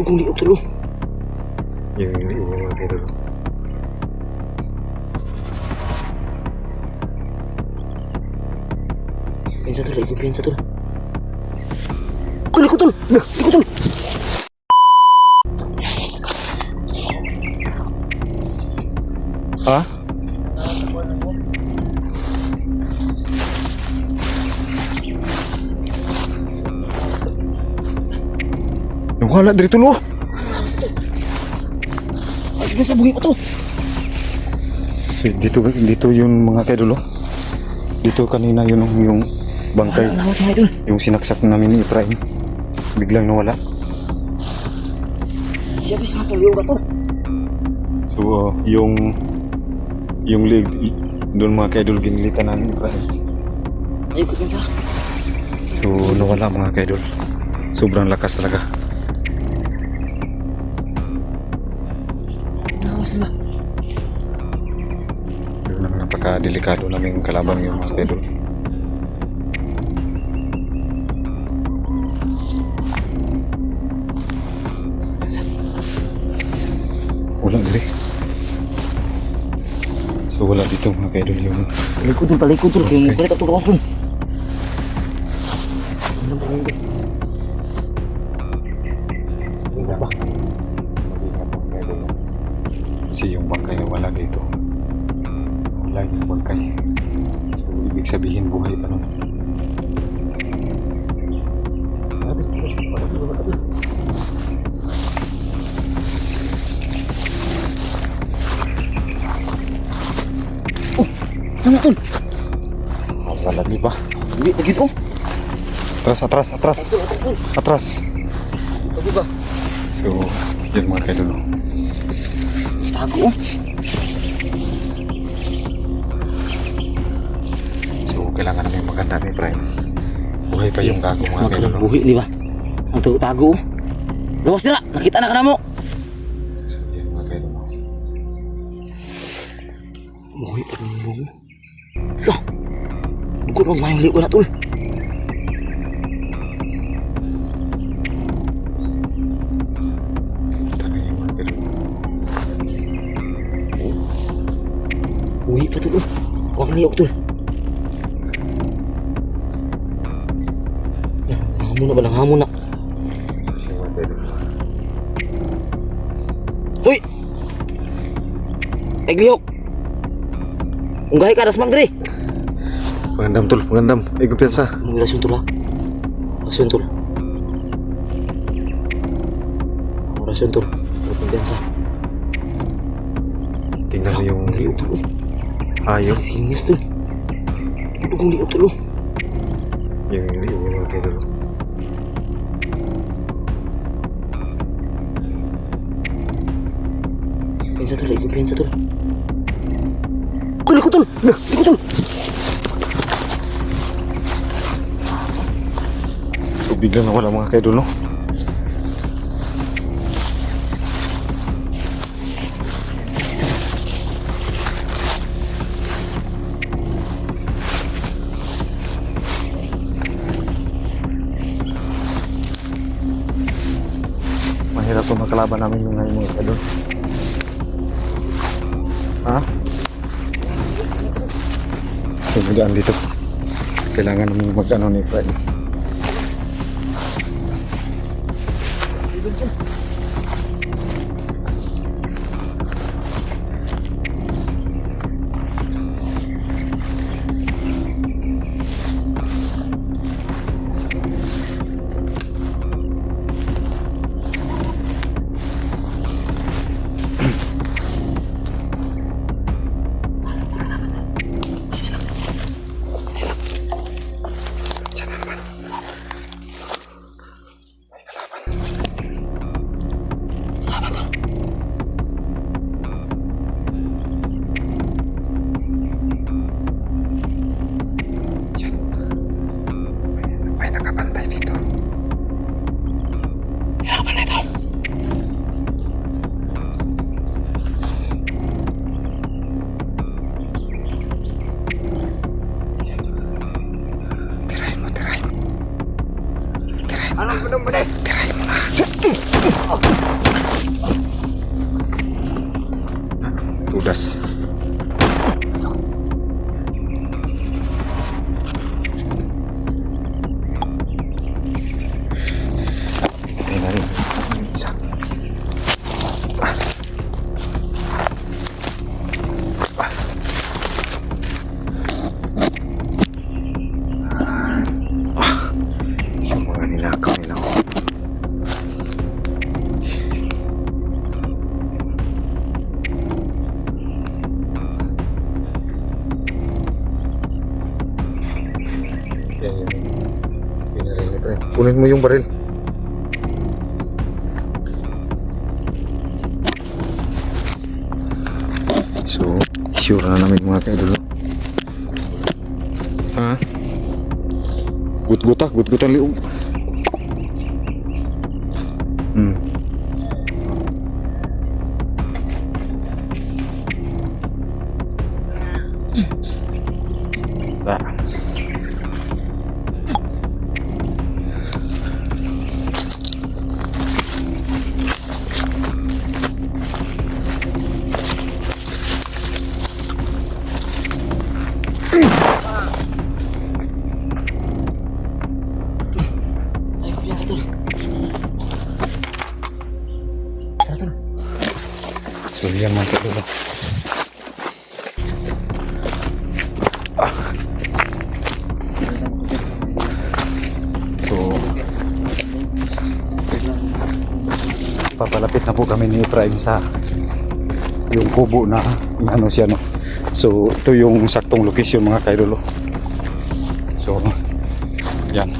Dugong liog tulo. Yung yung yung mga kaidol. Pinsa tol, ikut pinsa tol. Tol, ikut tol. Nah, ikut tol. Ha? Wala dari tulo. Ay, nasa buhay pa to. So, dito dito yung mga kaidol. oh. Dito kanina yun yung bangkay, Wala, wala, mga idol. yung sinaksak namin ni Efraim. Biglang nawala. Yabi sa tol, liog to. So, uh, yung yung leg doon mga kaidol ginilitan na ni Efraim. Ay, ikut pinsa. So, nawala mga kaidol. Sobrang lakas talaga. Napaka-delikado namin kalaban yung mga kaidol. Wala dire. So wala dito mga kaidol yung Talikod tol, talikod tol. Kaya Okay. balik ako kawas dun. Sabihin buhay pa nun. Grabe, wala sa baba tol. Oh, sana tol? Ah, wala di ba? Hindi, begitu. Atras, atras, atras. Tol, tol, tol. Atras. Sabi ba? So, yan mga kaidol. Tago oh. Kailangan namin maganda ni Prime. Buhay pa yung gago mga. Magandang buhi, di ba? Ang tago. Gawas dira, nakita na ka na mo. Buhi pa ng buho. Lah, bukod mo mayang liwa na yung mga kaidol. Buhi pa oh. Huwag liog tol. Na ba lang hamon na? Yung mga kaidol. Hoy! Eglihok! Unggahi ka, das magdre! Pangandam tol, pangandam. Ay, kumpiyansa. Ano yung rasyon tol ha? Rasyon tol. Ang rasyon tol. Ang kumpiyansa. Tingnan mo yung Ang liog tol. oh. hayop. Sinis tol. Dugong liog tol. oh. Yung, yung, yung mga kaidol. Pinsa tol, ikut pinsa tol. Tol, ikut tol! Nah, ikut tol! So, biglang nawala mga kaidol, no? Mahirap to makalaban namin yung ngayon mga kaidol. Ha? So, magaan dito. Kailangan namin mag-ano ni Fred. เอาลงไปลงไปได้ kunin mo yung baril. So, sure na namin mga kaidol. Ha? Gut-gutak, gut-gutan liog. So, yan mga kaidol. Ah. So, papalapit na po kami ni Efraim sa yung kubo na ano siya no. So, ito yung saktong location mga kaidolo. So, yan.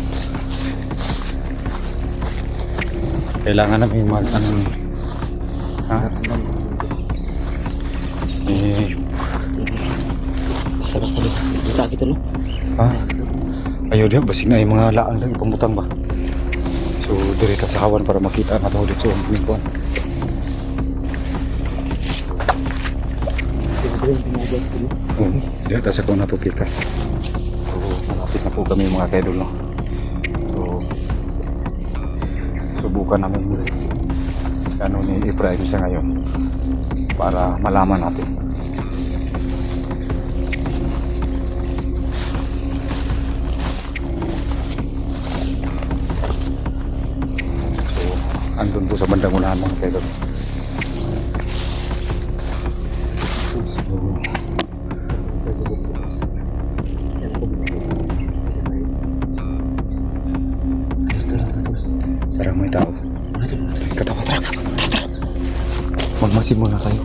Kailangan namin mag ano ha? Basta-basta. Buta kita tol. Ah, ayaw diya, basig na yung mga laan lang, pamutang ba? So, dire ka sa hawan para makita nga tao dito ang pinagbuan. Siyempre yung pinagod tol. Oo, diya, tas ako na to kikas. So, malapit na po kami mga kaidol, no? So, subukan namin ano ni Ibrahim siya ngayon para malaman natin. Bandang unahan mga kaidol. Parang may tao. Katawa, tara. Tara. Magmasid muna kayo.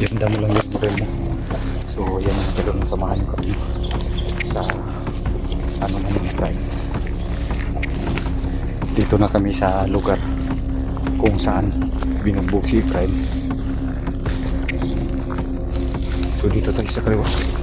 Ganda mo lang yung model mo. So, yan ang talagang samahan kami sa ano naman yung prime. Dito na kami sa lugar kung saan binugbog si Prime. So, dito tayo sa kaliwa.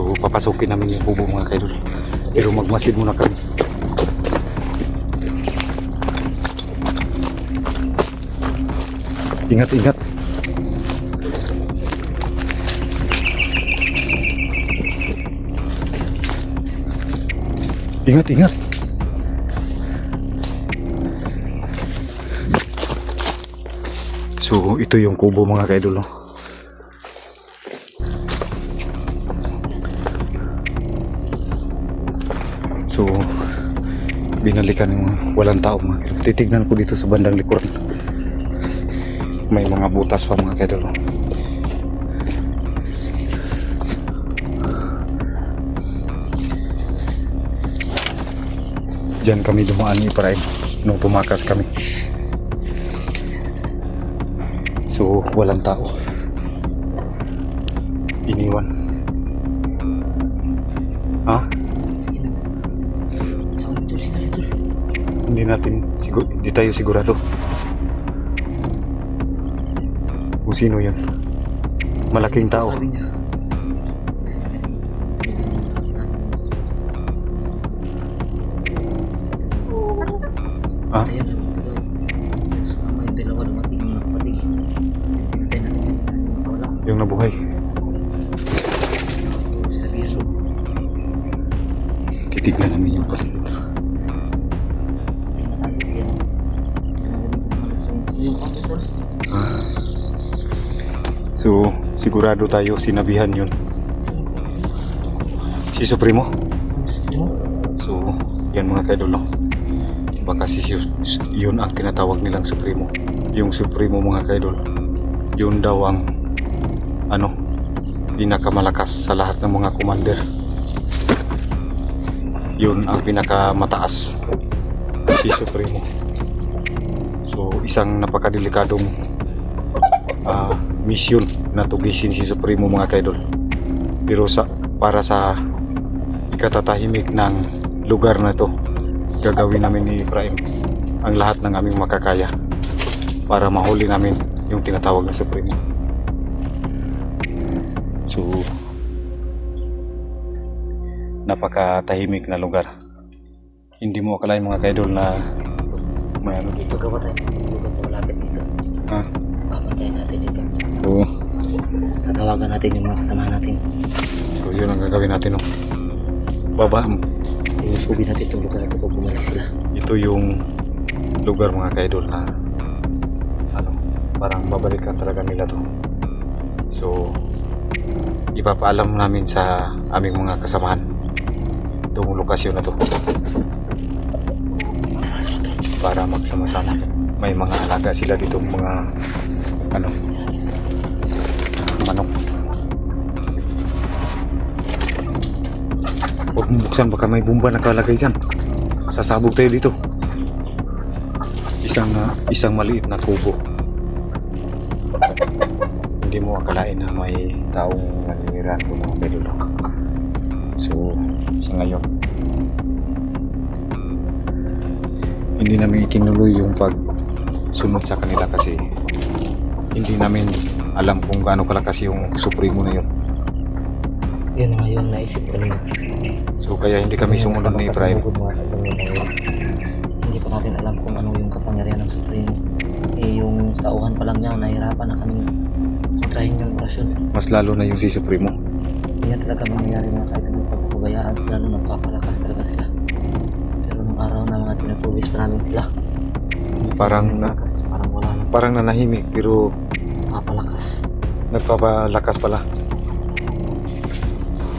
So papasukin namin yung bubo mga kaidol. Pero magmasid muna kami. Ingat-ingat. Ingat-ingat. So ito yung kubo mga kaidol. No? So, binalikan yung walang tao mga kaidol. Titignan ko dito sa bandang likuran. May mga butas pa mga kaidol. no? Diyan kami dumaan ni Ibrahim nung tumakas kami. So, walang tao. Iniwan. Hindi natin, sigur, hindi tayo sigurado. Kung sino yun. Malaking tao. Sabi niya. So, sigurado tayo sinabihan yun. Si Supremo. So, yan mga kaidol, no? Baka si yun ang tinatawag nilang Supremo. Yung Supremo mga kaidol. Yun daw ang ano, pinakamalakas sa lahat ng mga commander. Yun ang pinakamataas. Si Supremo. So, isang napakadelikadong ah, mission na tugisin si Supremo mga kaidol. Pero sa para sa ikatatahimik ng lugar na ito, gagawin namin ni Ibrahim ang lahat ng aming makakaya para mahuli namin yung tinatawag na Supremo. So, napakatahimik na lugar. Hindi mo akalain mga kaidol na dito. Pagkawa tayo lugar sa malapit dito. Ha? Papantayin natin dito. Oo. Tatawagan natin yung mga kasama natin. So, yun ang gagawin natin. No? Baba, Inusubi natin itong lugar ito kung bumalik sila. ito yung lugar mga kaidol na ano, parang babalikan talaga nila to. So, ipapaalam namin sa aming mga kasamahan itong lokasyon na to para magsama-sama. May mga alaga sila dito mga ano manok. Huwag mong buksan baka may bomba nakalagay dyan. Sasabog tayo dito. Isang ah, isang maliit na kubo. Hindi mo akalain na may taong naniniran doon mga pedol. So, sa ngayon, hindi namin ikinuloy yung pag sunod sa kanila kasi hindi namin alam kung gaano kalakas yung supremo na yun. Yun nga yung naisip ko nila. So kaya hindi kami sumunod ni Ibrahim. Hindi pa natin alam kung ano yung kapangyarihan ng Supremo. Eh yung tauhan pa lang niya, nahirapan na kami kontrahin yung orasyon. Mas lalo na yung si Supremo. Hindi talaga mangyayari mga kahit anong pagpapabayaan sila nung nagpapalakas talaga sila. Araw na mga tinutugis pa namin sila. Hindi sila Parang na- nagpapalakas, parang wala Parang nanahimik pero papalakas. nagpapalakas pala.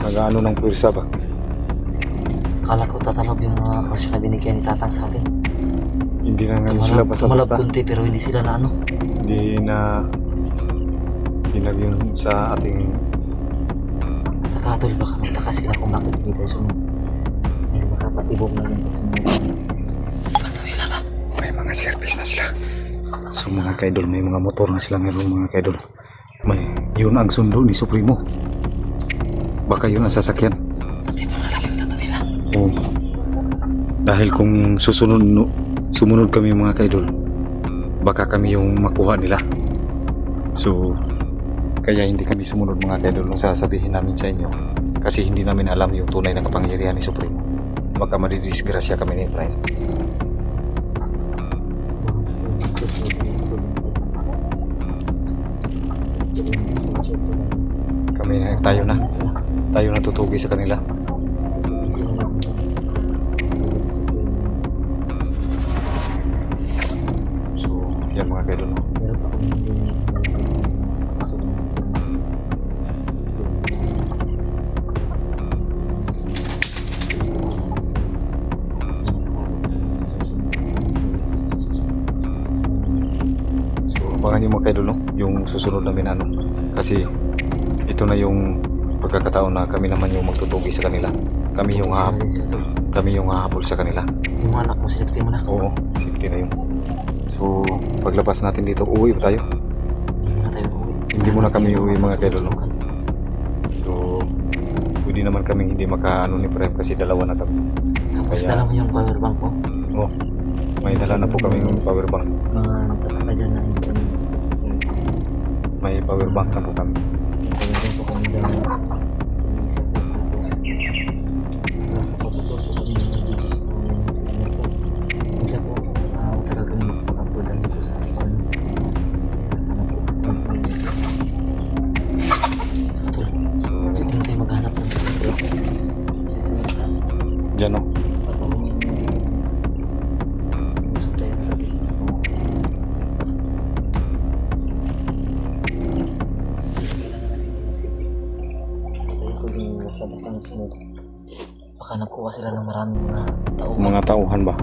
Nag-ano ng pwersa ba? Akala ko tatalab yung mga orasyon na binigyan ni Tatang sa atin. Hindi na ngayon sila Tumalab, tumalab basta-basta. kunti pero hindi sila na ano. Hindi na hinag yun sa ating At saka tol, baka magtaka sila kung bakit hindi tayo sumunod. Dahil makapatibong na yung sumunod. may mga service na sila. So mga kaidol, may mga motor na sila meron mga kaidol. May yun ang sundo ni Supremo. Baka yun ang sasakyan. Pati yung tato nila. Oo. Dahil kung susunod no, sumunod kami mga kaidol, baka kami yung makuha nila. So, kaya hindi kami sumunod mga kaidol nung sasabihin namin sa inyo. Kasi hindi namin alam yung tunay na kapangyarihan ni Supremo. Baka madidisgrasya kami ni Efrain. Kami, tayo na. Tayo na tutugi sa kanila. Mga kaidol no, yung susunod namin ano. Kasi ito na yung pagkakataon na kami naman yung magtutugi sa kanila. Kami yung hahabol, kami yung hahabol sa kanila. Yung anak mo, sinipti mo na. Oo, safety na yun. So, paglabas natin dito, uwi tayo. Hindi mo na tayo uuwi. Hindi muna kami uuwi, mga kaidol, no? So, pwede naman kami hindi makaano ni Prem kasi dalawa na kami. Tapos Kaya- dala mo yung power bank ko. Oh, may dala na po kami ng power bank. Mga nagtataka dyan na hindi kami May power bank na po kami. Din Baka nakuha sila ng maraming mga tao. Mga tauhan ba?